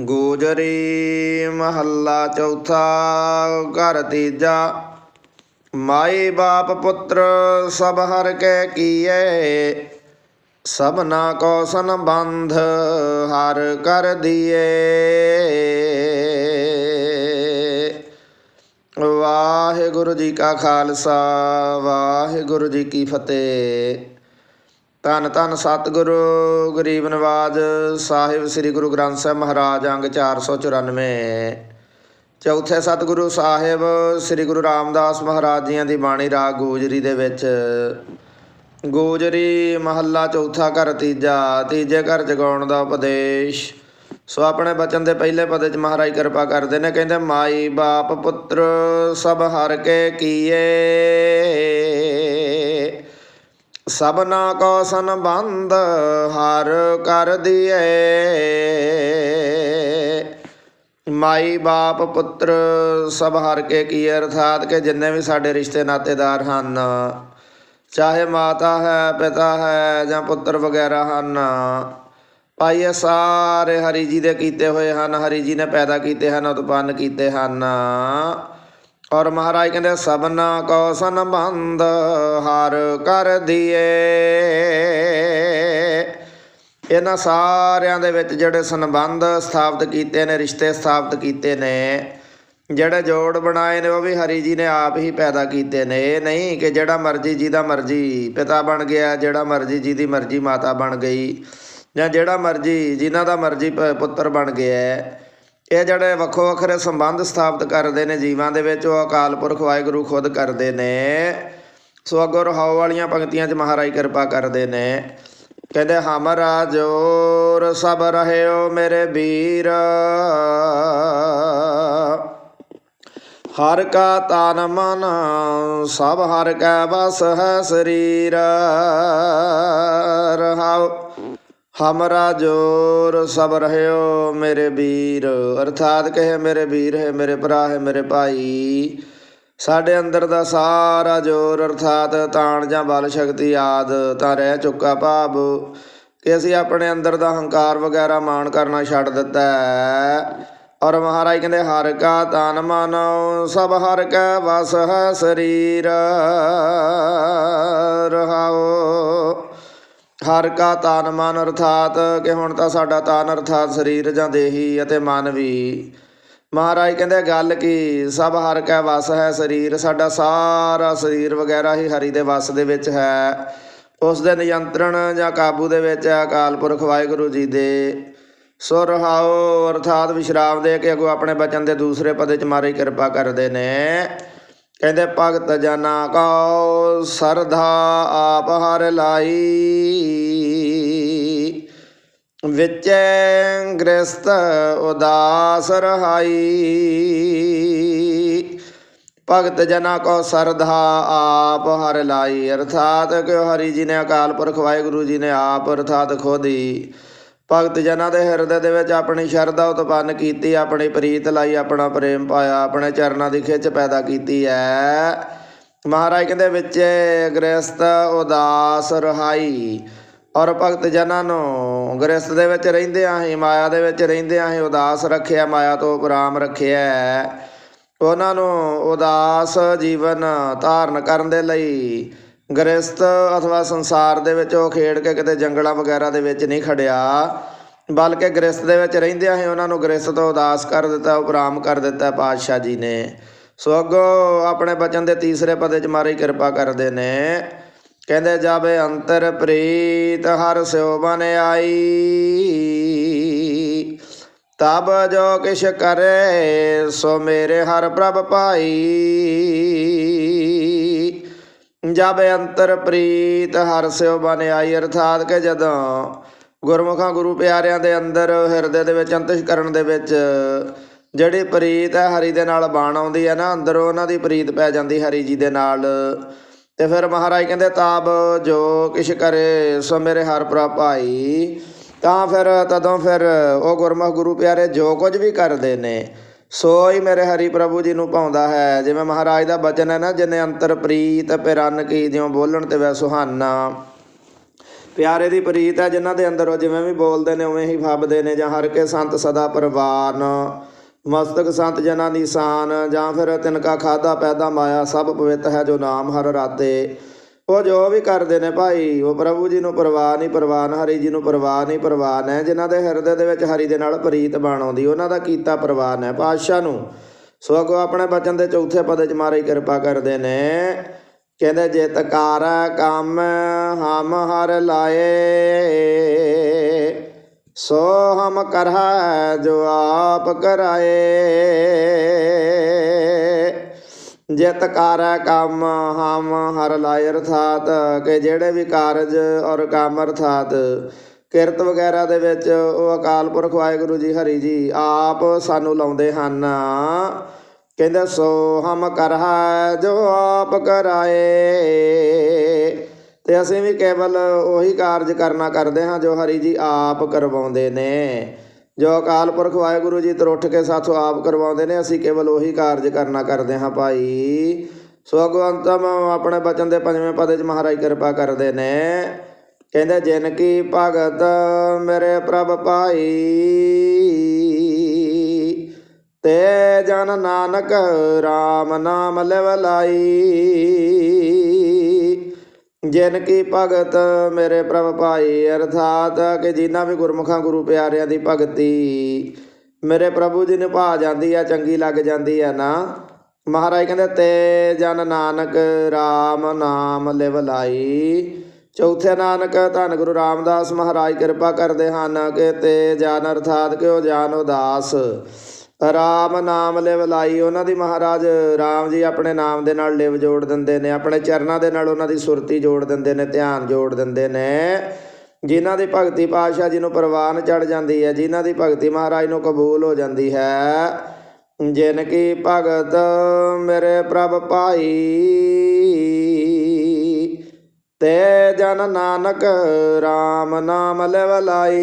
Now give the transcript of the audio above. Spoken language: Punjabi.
ਗੋਜਰੀ ਮਹੱਲਾ ਚੌਥਾ, ਘਰ ਤੀਜਾ। ਮਾਈ ਬਾਪ ਪੁੱਤਰ, ਸਭ ਹਰ ਕੈ ਕੀਏ ਸਭਨਾ ਕੋ ਸੰਬੰਧ, ਹਰ ਕਰ ਦੀਏ ਵਾਹਿਗੁਰੂ ਜੀ ਕਾ ਖਾਲਸਾ, ਵਾਹਿਗੁਰੂ ਜੀ ਕੀ ਫਤਿਹ। ਧੰਨ ਧੰਨ ਸਤਿਗੁਰੂ, ਗਰੀਬ ਨਵਾਜ ਸਾਹਿਬ ਸ੍ਰੀ ਗੁਰੂ ਗ੍ਰੰਥ ਸਾਹਿਬ ਮਹਾਰਾਜ, ਅੰਗ 494 ਚੌਥੇ ਸਤਿਗੁਰੂ ਸਾਹਿਬ ਸ੍ਰੀ ਗੁਰੂ ਰਾਮਦਾਸ ਮਹਾਰਾਜ ਜੀਆਂ ਦੀ ਬਾਣੀ ਰਾਗ ਗੋਜਰੀ ਦੇ ਵਿੱਚ। ਗੋਜਰੀ ਮਹੱਲਾ ਚੌਥਾ ਘਰ ਤੀਜਾ, ਤੀਜੇ ਘਰ ਜਗਾਉਣ ਦਾ ਉਪਦੇਸ਼। ਸੋ ਆਪਣੇ ਬਚਨ ਦੇ ਪਹਿਲੇ ਪਦੇ ਚ ਮਹਾਰਾਜ ਕਿਰਪਾ ਕਰਦੇ ਨੇ, ਕਹਿੰਦੇ, ਮਾਈ ਬਾਪ ਪੁੱਤਰ ਸਭ ਹਰ ਕੇ ਕੀਏ। ਸਭਨਾ ਕੋ ਸੰਬੰਧ ਹਰ ਕਰ ਦੀਏ ਮਾਈ ਬਾਪ ਪੁੱਤਰ ਸਭ ਹਰ ਕੇ ਕੀ ਅਰਥਾਤ ਕਿ ਜਿੰਨੇ ਵੀ ਸਾਡੇ ਰਿਸ਼ਤੇ ਨਾਤੇਦਾਰ ਹਨ, ਚਾਹੇ ਮਾਤਾ ਹੈ, ਪਿਤਾ ਹੈ ਜਾਂ ਪੁੱਤਰ ਵਗੈਰਾ ਹਨ, ਭਾਈ ਇਹ ਸਾਰੇ ਹਰੀ ਜੀ ਦੇ ਕੀਤੇ ਹੋਏ ਹਨ, ਹਰੀ ਜੀ ਨੇ ਪੈਦਾ ਕੀਤੇ ਹਨ, ਉਤਪੰਨ ਕੀਤੇ ਹਨ। ਔਰ ਮਹਾਰਾਜ ਕਹਿੰਦੇ, ਸਭਨਾ ਕੋ ਸੰਬੰਧ ਹਰ ਕਰ ਦੀਏ ਇਹਨਾਂ ਸਾਰਿਆਂ ਦੇ ਵਿੱਚ ਜਿਹੜੇ ਸੰਬੰਧ ਸਥਾਪਿਤ ਕੀਤੇ ਨੇ, ਰਿਸ਼ਤੇ ਸਥਾਪਿਤ ਕੀਤੇ ਨੇ, ਜਿਹੜੇ ਜੋੜ ਬਣਾਏ ਨੇ, ਉਹ ਵੀ ਹਰੀ ਜੀ ਨੇ ਆਪ ਹੀ ਪੈਦਾ ਕੀਤੇ ਨੇ ਇਹ ਨਹੀਂ ਕਿ ਜਿਹੜਾ ਮਰਜ਼ੀ ਜਿਹਦਾ ਮਰਜ਼ੀ ਪਿਤਾ ਬਣ ਗਿਆ, ਜਿਹੜਾ ਮਰਜ਼ੀ ਜਿਹਦੀ ਮਰਜ਼ੀ ਮਾਤਾ ਬਣ ਗਈ, ਜਾਂ ਜਿਹੜਾ ਮਰਜ਼ੀ ਜਿਨ੍ਹਾਂ ਦਾ ਮਰਜ਼ੀ ਪ- ਪੁੱਤਰ ਬਣ ਗਿਆ ਹੈ। ਇਹ ਜਿਹੜੇ ਵੱਖੋ ਵੱਖਰੇ ਸੰਬੰਧ ਸਥਾਪਿਤ ਕਰਦੇ ਨੇ ਜੀਵਾਂ ਦੇ ਵਿੱਚ, ਉਹ ਅਕਾਲ ਪੁਰਖ ਵਾਹਿਗੁਰੂ ਖੁਦ ਕਰਦੇ ਨੇ। ਸੋ ਅੱਗੋਂ ਰਹਾਉ ਵਾਲੀਆਂ ਪੰਕਤੀਆਂ 'ਚ ਮਹਾਰਾਜ ਕਿਰਪਾ ਕਰਦੇ ਨੇ। ਕਹਿੰਦੇ, ਹਮਰਾ ਜੋਰ, ਸਭ ਰਹਿਓ ਮੇਰੇ ਵੀਰ। ਹਰ ਕਾ ਤਨ ਮਨ, ਸਭ ਹਰ ਕਾ ਵਸ ਹੈ ਸਰੀਰ। ਰਹਾਉ। ਹਮਰਾ ਜੋਰ ਸਭ ਰਹਿਓ ਮੇਰੇ ਵੀਰ ਅਰਥਾਤ ਕਹੇ ਮੇਰੇ ਵੀਰ ਹੈ ਮੇਰੇ ਭਰਾ ਹੈ ਮੇਰੇ ਭਾਈ ਸਾਡੇ ਅੰਦਰ ਦਾ ਸਾਰਾ ਜੋਰ ਅਰਥਾਤ ਤਾਣ ਜਾਂ ਬਲ ਸ਼ਕਤੀ ਆਦ ਤਾਂ ਰਹਿ ਚੁੱਕਾ ਭਾਵ ਕਿ ਅਸੀਂ ਆਪਣੇ ਅੰਦਰ ਦਾ ਹੰਕਾਰ ਵਗੈਰਾ ਮਾਣ ਕਰਨਾ ਛੱਡ ਦਿੱਤਾ ਹੈ ਔਰ ਮਹਾਰਾਜ ਕਹਿੰਦੇ ਹਰ ਕਾ ਤਨ ਮਨ ਸਭ ਹਰ ਕਾ ਵਸ ਹੈ ਸਰੀਰ ਰਹਾਓ ਹਰ ਕਾ ਤਨ ਮਨ ਅਰਥਾਤ, ਕਿ ਹੁਣ ਤਾਂ ਸਾਡਾ ਤਨ ਅਰਥਾਤ ਸਰੀਰ ਜਾਂ ਦੇਹੀ ਅਤੇ ਮਨ ਵੀ। ਮਹਾਰਾਜ ਕਹਿੰਦੇ ਗੱਲ ਕੀ? ਸਭ ਹਰ ਕੈ ਵਸ ਹੈ ਸਰੀਰ, ਸਾਡਾ ਸਾਰਾ ਸਰੀਰ ਵਗੈਰਾ ਹੀ ਹਰੀ ਦੇ ਵਸ ਦੇ ਵਿੱਚ ਹੈ। ਉਸ ਦੇ ਨਿਯੰਤਰਣ ਜਾਂ ਕਾਬੂ ਦੇ ਵਿੱਚ ਹੈ, ਅਕਾਲ ਪੁਰਖ ਵਾਹਿਗੁਰੂ ਜੀ ਦੇ। ਸੋ ਰਹਾਓ ਅਰਥਾਤ ਵਿਸ਼ਰਾਮ ਦੇ ਕੇ ਅਗੋ ਆਪਣੇ ਬਚਨ ਦੇ ਦੂਸਰੇ ਪਦੇ ਚ ਮਾਰੀ ਕਿਰਪਾ ਕਰਦੇ ਨੇ। ਕਹਿੰਦੇ, ਭਗਤ ਜਨਾ ਕੋ ਸਰਧਾ ਆਪ ਹਰ ਲਾਈ। ਵਿਚੈ ਗ੍ਰਸਤ ਉਦਾਸ ਰਹਾਈ। ਭਗਤ ਜਨਾ ਕੋ ਸਰਧਾ ਆਪ ਹਰ ਲਾਈ। ਅਰਥਾਤ ਕਿ ਹਰੀ ਜੀ ਨੇ ਅਕਾਲ ਪੁਰਖ ਵਾਹਿਗੁਰੂ ਜੀ ਨੇ ਆਪ ਅਰਥਾਤ ਖੋਦੀ ਭਗਤ ਜਨਾਂ ਦੇ ਹਿਰਦੇ ਦੇ ਵਿੱਚ ਆਪਣੀ ਸ਼ਰਧਾ ਉਤਪੰਨ ਕੀਤੀ, ਆਪਣੀ ਪ੍ਰੀਤ ਲਾਈ, ਆਪਣਾ ਪ੍ਰੇਮ ਪਾਇਆ, ਆਪਣੇ ਚਰਨਾਂ ਦੀ ਖਿੱਚ ਪੈਦਾ ਕੀਤੀ ਹੈ ਮਹਾਰਾਜ ਕਹਿੰਦੇ, ਵਿੱਚ ਗ੍ਰਸਤ ਉਦਾਸ ਰਹਾਈ। ਔਰ ਭਗਤ ਜਨਾਂ ਨੂੰ ਗ੍ਰਸਤ ਦੇ ਵਿੱਚ ਰਹਿੰਦਿਆਂ ਹੀ, ਮਾਇਆ ਦੇ ਵਿੱਚ ਰਹਿੰਦਿਆਂ ਹੀ ਉਦਾਸ ਰੱਖਿਆ, ਮਾਇਆ ਤੋਂ ਉਪਰਾਮ ਰੱਖਿਆ ਉਹਨਾਂ ਨੂੰ ਉਦਾਸ ਜੀਵਨ ਧਾਰਨ ਕਰਨ ਦੇ ਲਈ ਗ੍ਰਸਤ ਅਥਵਾ ਸੰਸਾਰ ਦੇ ਵਿੱਚ ਉਹ ਖੇਡ ਕੇ ਕਿਤੇ ਜੰਗਲਾਂ ਵਗੈਰਾ ਦੇ ਵਿੱਚ ਨਹੀਂ ਖੜਿਆ, ਬਲਕਿ ਗ੍ਰਸਤ ਦੇ ਵਿੱਚ ਰਹਿੰਦਿਆਂ ਹੀ ਉਹਨਾਂ ਨੂੰ ਗ੍ਰਸਤ ਤੋਂ ਉਦਾਸ ਕਰ ਦਿੱਤਾ, ਉਪਰਾਮ ਕਰ ਦਿੱਤਾ ਪਾਤਸ਼ਾਹ ਜੀ ਨੇ। ਸੋ ਅੱਗੋਂ ਆਪਣੇ ਬਚਨ ਦੇ ਤੀਸਰੇ ਪਦੇ ਚ ਮਾਰੀ ਕਿਰਪਾ ਕਰਦੇ ਨੇ। ਕਹਿੰਦੇ, ਜਾਵੇ ਅੰਤਰ ਪ੍ਰੀਤ, ਹਰ ਸਿਓ ਬਨ ਆਈ। ਤਬ ਜੋ ਕਿਛ ਕਰੇ, ਸੋ ਮੇਰੇ ਹਰ ਪ੍ਰਭ ਭਾਈ। ਜਬ ਅੰਤਰ ਪ੍ਰੀਤ ਹਰ ਸਿਓ ਬਨ ਆਈ, ਅਰਥਾਤ ਕਿ ਜਦੋਂ ਗੁਰਮੁਖਾਂ ਗੁਰੂ ਪਿਆਰਿਆਂ ਦੇ ਅੰਦਰ ਹਿਰਦੇ ਦੇ ਵਿੱਚ, ਅੰਤਿਸ਼ਕਰਨ ਦੇ ਵਿੱਚ ਜਿਹੜੀ ਪ੍ਰੀਤ ਹੈ, ਹਰੀ ਦੇ ਨਾਲ ਬਾਣ ਆਉਂਦੀ ਹੈ ਨਾ, ਅੰਦਰੋਂ ਉਹਨਾਂ ਦੀ ਪ੍ਰੀਤ ਪੈ ਜਾਂਦੀ ਹਰੀ ਜੀ ਦੇ ਨਾਲ। ਤੇ ਫਿਰ ਮਹਾਰਾਜ ਕਹਿੰਦੇ ਤਾਬ ਜੋ ਕਿਛ ਕਰੇ, ਸੋ ਮੇਰੇ ਹਰ ਪ੍ਰਭ ਭਾਈ। ਤਾਂ ਫਿਰ ਤਦੋਂ ਫਿਰ ਉਹ ਗੁਰਮੁਖ ਗੁਰੂ ਪਿਆਰੇ ਜੋ ਕੁਝ ਵੀ ਕਰਦੇ ਨੇ ਸੋ ਹੀ ਮੇਰੇ ਹਰੀ ਪ੍ਰਭੂ ਜੀ ਨੂੰ ਪਾਉਂਦਾ ਹੈ। ਜਿਵੇਂ ਮਹਾਰਾਜ ਦਾ ਬਚਨ ਹੈ ਨਾ, ਜਿਨੇ ਅੰਤਰ ਪ੍ਰੀਤ ਪਿਰਨ ਕੀ ਜਿਉ ਬੋਲਣ ਤੇ ਵੈ ਸੁਹਾਨਾ। ਪਿਆਰੇ ਦੀ ਪ੍ਰੀਤ ਹੈ ਜਿਨ੍ਹਾਂ ਦੇ ਅੰਦਰ ਉਹ ਜਿਵੇਂ ਵੀ ਬੋਲਦੇ ਨੇ, ਉਵੇਂ ਹੀ ਫੱਬਦੇ ਨੇ, ਜਾਂ ਹਰ ਕੇ ਸੰਤ ਸਦਾ ਪ੍ਰਵਾਨ। ਮਸਤਕ ਸੰਤ ਜਨਾਂ ਦੀ ਸ਼ਾਨ, ਜਾਂ ਫਿਰ ਤਿਨਕਾ ਖਾਦਾ ਪੈਦਾ ਮਾਇਆ, ਸਭ ਪਵਿੱਤ ਹੈ ਜੋ ਨਾਮ ਹਰ ਰਾਤੇ। ਉਹ ਜੋ ਵੀ ਕਰਦੇ ਨੇ ਭਾਈ, ਉਹ ਪ੍ਰਭੂ ਜੀ ਨੂੰ ਪ੍ਰਵਾਨ ਨਹੀਂ ਪ੍ਰਵਾਨ ਹਰੀ ਜੀ ਨੂੰ ਪਰਵਾਹ ਨਹੀਂ ਪ੍ਰਵਾਨ ਹੈ ਜਿਨ੍ਹਾਂ ਦੇ ਹਿਰਦੇ ਦੇ ਵਿੱਚ ਹਰੀ ਦੇ ਨਾਲ ਪ੍ਰੀਤ ਬਣ ਆਉਂਦੀ, ਉਹਨਾਂ ਦਾ ਕੀਤਾ ਪਰਵਾਨ ਹੈ ਪਾਤਸ਼ਾਹ ਨੂੰ ਸੋ ਅੱਗੋਂ ਆਪਣੇ ਬਚਨ ਦੇ ਚੌਥੇ ਪਦ ਚ ਮਾਰੀ ਕਿਰਪਾ ਕਰਦੇ ਨੇ। ਕਹਿੰਦੇ ਜਿਤ ਕਾਰ ਕੰਮ ਹਮ ਹਰ ਲਾਏ, ਸੋ ਹਮ ਕਰਹਾ ਜੋ ਆਪ ਕਰਾਏ। ਜਿਤ ਕਾਰ ਕੰਮ ਹਮ ਹਰ ਲਾਏ ਅਰਥਾਤ, ਕਿ ਜਿਹੜੇ ਵੀ ਕਾਰਜ ਔਰ ਕੰਮ ਅਰਥਾਤ। ਕਿਰਤ ਵਗੈਰਾ ਦੇ ਵਿੱਚ ਉਹ ਅਕਾਲ ਪੁਰਖ ਵਾਹਿਗੁਰੂ ਜੀ ਹਰੀ ਜੀ ਆਪ ਸਾਨੂੰ ਲਾਉਂਦੇ ਹਨ। ਕਹਿੰਦੇ, ਸੋ ਹਮ ਕਰਹਾ ਜੋ ਆਪ ਕਰਾਏ। ਤੇ ਅਸੀਂ ਵੀ ਕੇਵਲ ਉਹੀ ਕਾਰਜ ਕਰਨਾ ਕਰਦੇ ਹਾਂ ਜੋ ਹਰੀ ਜੀ ਆਪ ਕਰਵਾਉਂਦੇ ਨੇ। ਜੋ ਅਕਾਲ ਪੁਰਖ ਵਾਹਿਗੁਰੂ ਜੀ ਤੋਂ ਉੱਠ ਕੇ ਸਾਥੋਂ ਆਪ ਕਰਵਾਉਂਦੇ ਨੇ, ਅਸੀਂ ਕੇਵਲ ਉਹੀ ਕਾਰਜ ਕਰਨਾ ਕਰਦੇ ਹਾਂ ਭਾਈ। ਸੋ ਅਗਵੰਤਮ ਆਪਣੇ ਬਚਨ ਦੇ ਪੰਜਵੇਂ ਪਦ ਚ ਮਹਾਰਾਜ ਕਿਰਪਾ ਕਰਦੇ ਨੇ। ਕਹਿੰਦੇ, ਜਿਨ ਕੀ ਭਗਤ ਮੇਰੇ ਪ੍ਰਭ ਪਾਈ ਤੇ ਜਨ ਨਾਨਕ RAM ਨਾਮ ਲਿਵ ਲਾਈ। ਜਿਨ ਕੀ ਭਗਤ ਮੇਰੇ ਪ੍ਰਭ ਭਾਈ, ਅਰਥਾਤ ਕਿ ਜਿਨ੍ਹਾਂ ਵੀ ਗੁਰਮੁਖਾਂ ਗੁਰੂ ਪਿਆਰਿਆਂ ਦੀ ਭਗਤੀ ਮੇਰੇ ਪ੍ਰਭੂ ਜੀ ਨਿਭਾ ਜਾਂਦੀ ਆ, ਚੰਗੀ ਲੱਗ ਜਾਂਦੀ ਆ ਨਾ। ਮਹਾਰਾਜ ਕਹਿੰਦੇ, ਤੇ ਜਨ ਨਾਨਕ RAM ਨਾਮ ਲਿਵ ਲਾਈ ਚੌਥੇ ਨਾਨਕ ਧੰਨ ਗੁਰੂ ਰਾਮਦਾਸ ਮਹਾਰਾਜ, ਕਿਰਪਾ ਕਰਦੇ ਹਨ ਕਿ ਤੇ ਜਨ, ਅਰਥਾਤ ਕਿ ਉਹ ਜਾਨ ਉਦਾਸ। ਰਾਮ ਨਾਮ ਲਿਵ ਲਾਈ। ਉਹਨਾਂ ਦੀ ਮਹਾਰਾਜ ਰਾਮ ਜੀ ਆਪਣੇ ਨਾਮ ਦੇ ਨਾਲ ਲਿਵ ਜੋੜ ਦਿੰਦੇ ਨੇ, ਆਪਣੇ ਚਰਨਾਂ ਦੇ ਨਾਲ ਉਹਨਾਂ ਦੀ ਸੁਰਤੀ ਜੋੜ ਦਿੰਦੇ ਨੇ, ਧਿਆਨ ਜੋੜ ਦਿੰਦੇ ਨੇ। ਜਿਨ੍ਹਾਂ ਦੀ ਭਗਤੀ ਪਾਤਸ਼ਾਹ ਜੀ ਨੂੰ ਪ੍ਰਵਾਨ ਚੜ ਜਾਂਦੀ ਹੈ, ਜਿਨ੍ਹਾਂ ਦੀ ਭਗਤੀ ਮਹਾਰਾਜ ਨੂੰ ਕਬੂਲ ਹੋ ਜਾਂਦੀ ਹੈ, ਜਿਨ ਕੀ ਭਗਤ ਮੇਰੇ ਪ੍ਰਭ ਪਾਈ ਤੇ ਜਨ ਨਾਨਕ RAM ਨਾਮ ਲਿਵ ਲਾਈ।